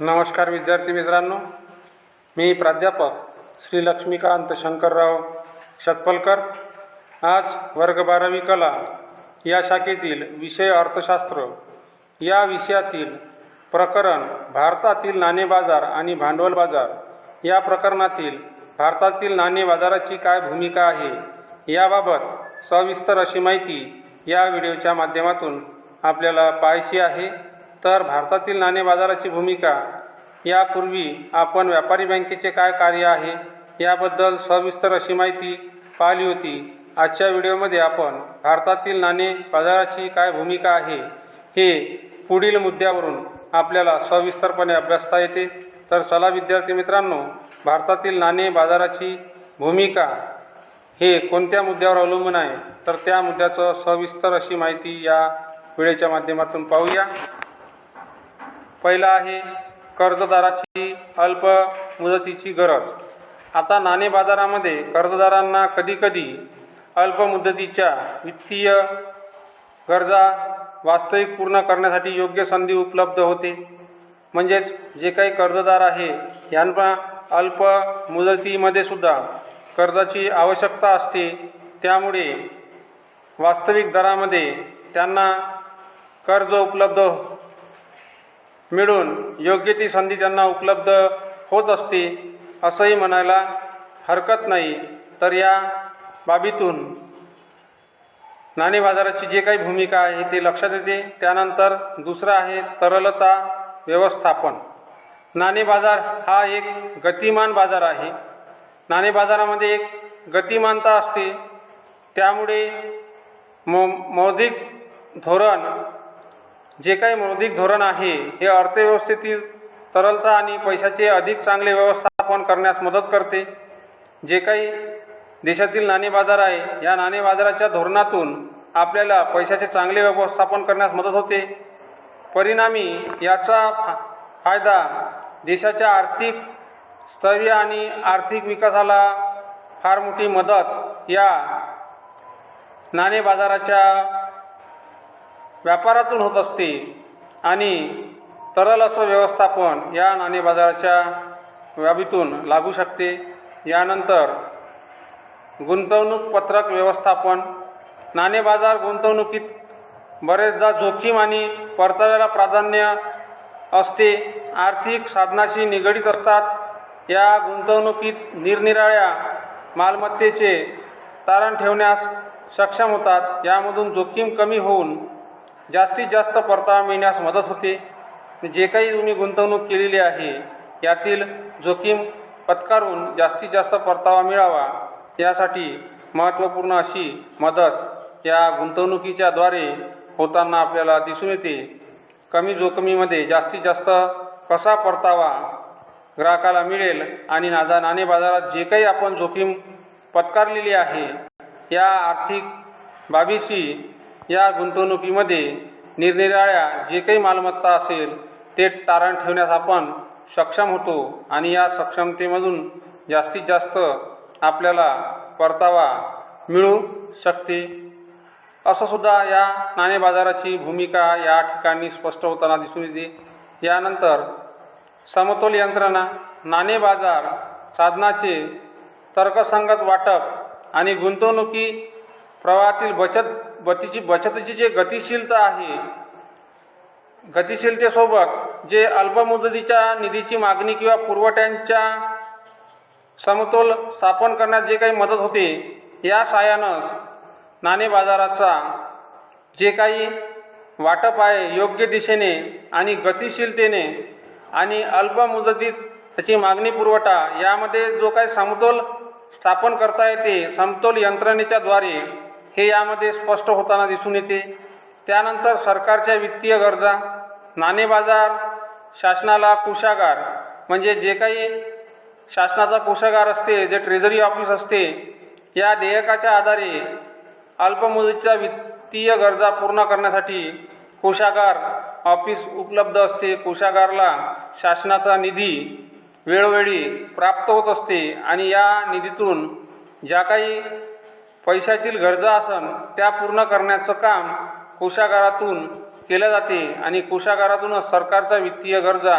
नमस्कार विद्यार्थी मित्रांनो. मी प्राध्यापक श्री लक्ष्मीकांत शंकरराव शतपलकर. आज वर्ग बारावी कला या शाखेतील विषय अर्थशास्त्र या विषयातील प्रकरण भारतातील नाणे बाजार आणि भांडवल बाजार या प्रकरणातील भारतातील नाणे बाजाराची काय भूमिका आहे याबाबत सविस्तर अशी माहिती या व्हिडिओच्या माध्यमातून आपल्याला पाहायची आहे. तर भारतातील नाणे बाजाराची भूमिका यापूर्वी आपण व्यापारी बँकेचे काय कार्य आहे याबद्दल सविस्तर अशी माहिती पाहिली होती. आजच्या व्हिडिओमध्ये आपण भारतातील नाणे बाजाराची काय भूमिका आहे हे पुढील मुद्द्यावरून आपल्याला सविस्तरपणे अभ्यासता येते. तर चला विद्यार्थी मित्रांनो भारतातील नाणे बाजाराची भूमिका हे कोणत्या मुद्द्यावर अवलंबून आहे? तर त्या मुद्द्याचं सविस्तर अशी माहिती या वेळेच्या माध्यमातून पाहूया. पहिला आहे कर्जदाराची अल्प मुदतीची गरज. आता नाणे बाजारामध्ये कर्जदारांना कधीकधी अल्प मुदतीच्या वित्तीय गरजा वास्तविक पूर्ण करण्यासाठी योग्य संधी उपलब्ध होते. म्हणजेच जे काही कर्जदार आहे यांना अल्प मुदतीमध्ये सुद्धा कर्जाची आवश्यकता असते. त्यामुळे वास्तविक दरामध्ये त्यांना कर्ज उपलब्ध मिळून योग्य ती संधी त्यांना उपलब्ध होत असते असंही म्हणायला हरकत नाही. तर या बाबीतून नाणे बाजाराची जे काही भूमिका आहे ते लक्षात येते. त्यानंतर दुसरं आहे तरलता व्यवस्थापन. नाणे बाजार हा एक गतिमान बाजार आहे. नाणे बाजारामध्ये एक गतिमानता असते. त्यामुळे मो मौद्रिक धोरण जे काही मौद्रिक धोरण आहे हे अर्थव्यवस्थेतील तरलता आणि पैशाचे अधिक चांगले व्यवस्थापन करण्यास मदत करते. जे काही देशातील नाणे बाजार आहे या नाणे बाजाराच्या धोरणातून आपल्याला पैशाचे चांगले व्यवस्थापन करण्यास मदत होते. परिणामी याचा फा फायदा देशाच्या आर्थिक स्थैर्य आणि आर्थिक विकासाला फार मोठी मदत या नाणे बाजाराच्या व्यापारातून होत असते. आणि तरल असं व्यवस्थापन या नाणे बाजाराच्या बाबीतून लागू शकते. यानंतर गुंतवणूक पत्रक व्यवस्थापन. नाणे बाजार गुंतवणुकीत बरेचदा जोखीम आणि परताव्याला प्राधान्य असते. आर्थिक साधनाशी निगडीत असतात. या गुंतवणुकीत निरनिराळ्या मालमत्तेचे तारण ठेवण्यास सक्षम होतात. यामधून जोखीम कमी होऊन जास्तीत जास्त परतावा मिळण्यास मदत होते. जे काही तुम्ही गुंतवणूक केलेली आहे यातील जोखीम पत्कारून जास्तीत जास्त परतावा मिळावा यासाठी महत्त्वपूर्ण अशी मदत या गुंतवणुकीच्या द्वारे होताना आपल्याला दिसून येते. कमी जोखमीमध्ये जास्तीत जास्त कसा परतावा ग्राहकाला मिळेल आणि नाजा नाणे बाजारात जे काही आपण जोखीम पत्कारलेली आहे या आर्थिक बाबीशी या गुंतवणुकीमध्ये निरनिराळ्या जे काही मालमत्ता असेल ते तारण ठेवण्यास आपण सक्षम होतो आणि या सक्षमतेमधून जास्तीत जास्त आपल्याला परतावा मिळू शकते. असं सुद्धा या नाणे बाजाराची भूमिका या ठिकाणी स्पष्ट होताना दिसून येते. यानंतर समतोल यंत्रणा नाणे बाजार साधनाचे तर्कसंगत वाटप आणि गुंतवणुकी प्रवाहातील बचत बतीची बचतीची जे गतिशीलता आहे गतिशीलतेसोबत जे अल्पमुदतीच्या निधीची मागणी किंवा पुरवठ्यांच्या समतोल स्थापन करण्यात जे काही मदत होते या साहाय्यानं नाणे बाजाराचा जे काही वाटप आहे योग्य दिशेने आणि गतिशीलतेने आणि अल्प मुदतीत त्याची मागणी पुरवठा यामध्ये जो काही समतोल स्थापन करता येते समतोल यंत्रणेच्या द्वारे हे यामध्ये स्पष्ट होताना दिसून येते. त्यानंतर सरकारच्या वित्तीय गरजा नाणे बाजार शासनाला कोषागार म्हणजे जे काही शासनाचा कोषागार असते जे ट्रेझरी ऑफिस असते या देयकाच्या आधारे अल्पमुदतीच्या वित्तीय गरजा पूर्ण करण्यासाठी कोषागार ऑफिस उपलब्ध असते. कोषागारला शासनाचा निधी वेळोवेळी प्राप्त होत असते आणि या निधीतून ज्या काही पैशातील गरजा असन त्या पूर्ण करण्याचं काम कोषागारातून केलं जाते आणि कोषागारातूनच सरकारच्या वित्तीय गरजा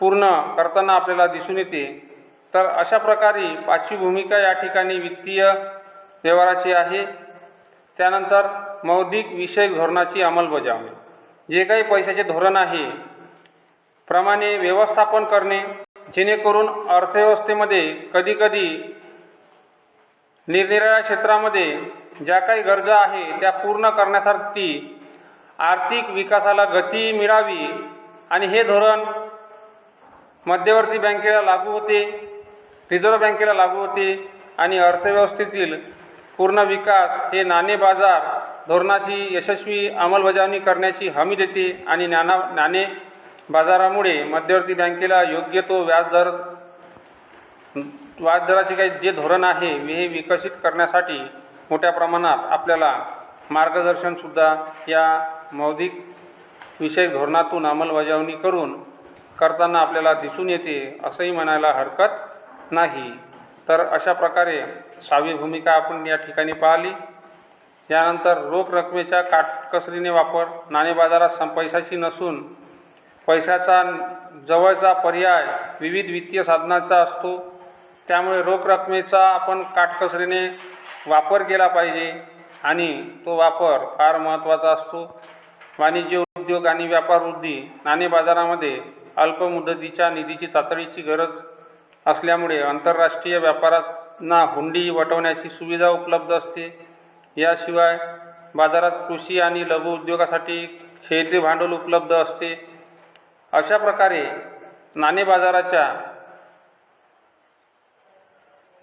पूर्ण करताना आपल्याला दिसून येते. तर अशा प्रकारे पाचवी भूमिका या ठिकाणी वित्तीय व्यवहाराची आहे. त्यानंतर मौद्रिक विषयक धोरणाची अंमलबजावणी. जे काही पैशाचे धोरण आहे प्रमाणे व्यवस्थापन करणे जेणेकरून अर्थव्यवस्थेमध्ये कधीकधी निरनिराळ्या क्षेत्रामध्ये ज्या काही गरजा आहे त्या पूर्ण करण्यासाठी आर्थिक विकासाला गती मिळावी आणि हे धोरण मध्यवर्ती बँकेला लागू होते रिझर्व्ह बँकेला लागू होते आणि अर्थव्यवस्थेतील पूर्ण विकास हे नाणे बाजार धोरणाची यशस्वी अंमलबजावणी करण्याची हमी देते आणि नाना नाणे बाजारामुळे मध्यवर्ती बँकेला योग्य तो व्याजदर व्याजदराचे काही जे धोरण आहे हे विकसित करण्यासाठी मोठ्या प्रमाणात आपल्याला मार्गदर्शनसुद्धा या मौद्रिक विषयक धोरणातून अंमलबजावणी करून करताना आपल्याला दिसून येते असंही म्हणायला हरकत नाही. तर अशा प्रकारे सहावी भूमिका आपण या ठिकाणी पाहिली. यानंतर रोख रकमेच्या काटकसरीने वापर नाणे बाजारात सं नसून पैशाचा जवळचा पर्याय विविध वित्तीय साधनाचा असतो. त्यामुळे रोख रकमेचा आपण काटकसरीने वापर केला पाहिजे आणि तो वापर फार महत्त्वाचा असतो. वाणिज्य उद्योग आणि व्यापार वृद्धी नाणे बाजारामध्ये अल्पमुदतीच्या निधीची तातडीची गरज असल्यामुळे आंतरराष्ट्रीय व्यापारांना हुंडी वटवण्याची सुविधा उपलब्ध असते. याशिवाय बाजारात कृषी आणि लघु उद्योगासाठी खेळते भांडवल उपलब्ध असते. अशा प्रकारे नाणे बाजाराच्या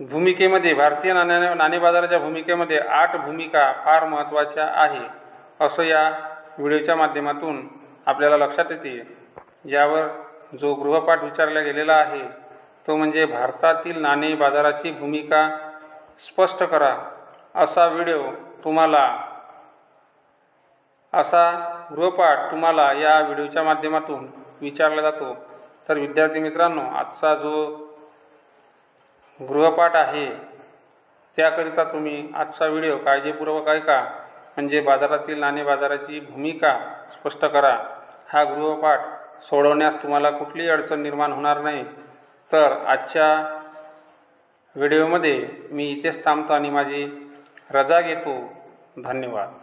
भूमिकेमध्ये भारतीय नाण्या नाणे बाजाराच्या भूमिकेमध्ये आठ भूमिका फार महत्त्वाच्या आहे असं या व्हिडिओच्या माध्यमातून आपल्याला लक्षात येते. यावर जो गृहपाठ विचारला गेलेला आहे तो म्हणजे भारतातील नाणे बाजाराची भूमिका स्पष्ट करा असा व्हिडिओ तुम्हाला असा गृहपाठ तुम्हाला या व्हिडिओच्या माध्यमातून विचारला जातो. तर विद्यार्थी मित्रांनो आजचा जो गृहपाठ आहे. त्याकरिता तुम्ही आजचा व्हिडिओ काळजीपूर्वक ऐका. म्हणजे बाजारातील नाणे बाजाराची भूमिका स्पष्ट करा. हा गृहपाठ सोडवण्यास तुम्हाला कुठलीही अडचण निर्माण होणार नाही. तर आजच्या व्हिडिओमध्ये मी इथेच थांबतो आणि माझी रजा घेतो. धन्यवाद.